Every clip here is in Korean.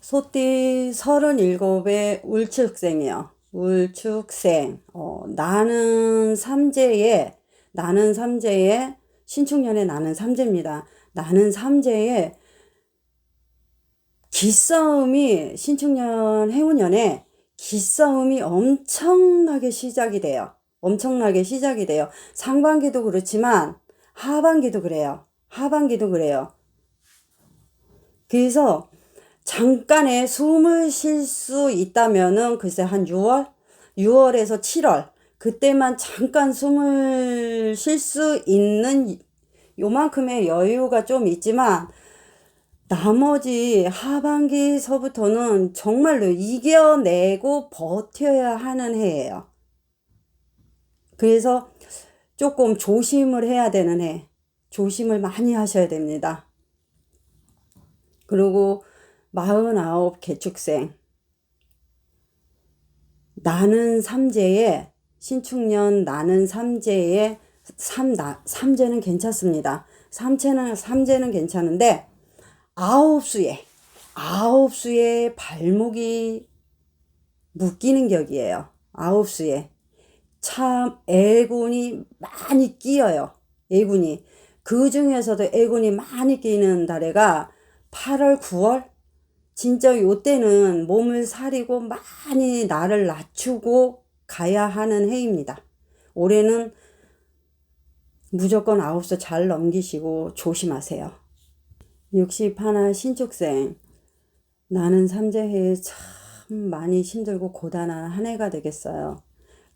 소띠 37의 울축생이요. 울축생. 어, 나는 삼재의, 나는 삼재의, 신축년의 나는 삼재입니다. 나는 삼재의 기싸움이, 신축년 해운년에 기싸움이 엄청나게 시작이 돼요. 엄청나게 시작이 돼요. 상반기도 그렇지만, 하반기도 그래요. 하반기도 그래요. 그래서 잠깐의 숨을 쉴 수 있다면은 글쎄 한 6월? 6월에서 7월 그때만 잠깐 숨을 쉴 수 있는 요만큼의 여유가 좀 있지만 나머지 하반기서부터는 정말로 이겨내고 버텨야 하는 해예요. 그래서 조금 조심을 해야 되는 해. 조심을 많이 하셔야 됩니다. 그리고 49 개축생. 나는 삼재에, 신축년 나는 삼재에, 삼, 나, 삼재는 괜찮습니다. 삼재는, 삼재는 괜찮은데, 아홉 수에, 아홉 수에 발목이 묶이는 격이에요. 아홉 수에. 참, 애군이 많이 끼어요. 애군이. 그 중에서도 애군이 많이 끼는 달에가 8월, 9월? 진짜 요때는 몸을 사리고 많이 나를 낮추고 가야 하는 해입니다. 올해는 무조건 아홉수 잘 넘기시고 조심하세요. 61 신축생. 나는 삼재해에 참 많이 힘들고 고단한 한 해가 되겠어요.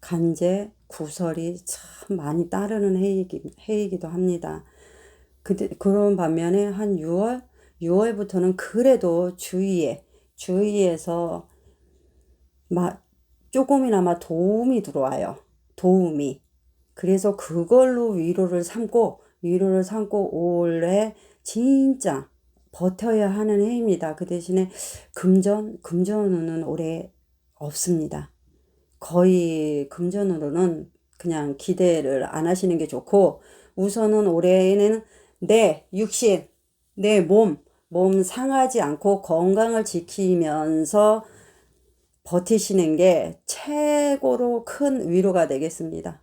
간제, 구설이 참 많이 따르는 해이기, 해이기도 합니다. 그, 그런 반면에 한 6월, 6월부터는 그래도 주위에, 주위에서 막 조금이나마 도움이 들어와요. 도움이. 그래서 그걸로 위로를 삼고, 위로를 삼고 올해 진짜 버텨야 하는 해입니다. 그 대신에 금전, 금전운은 올해 없습니다. 거의 금전으로는 그냥 기대를 안 하시는 게 좋고, 우선은 올해에는 내 육신, 내 몸, 몸 상하지 않고 건강을 지키면서 버티시는 게 최고로 큰 위로가 되겠습니다.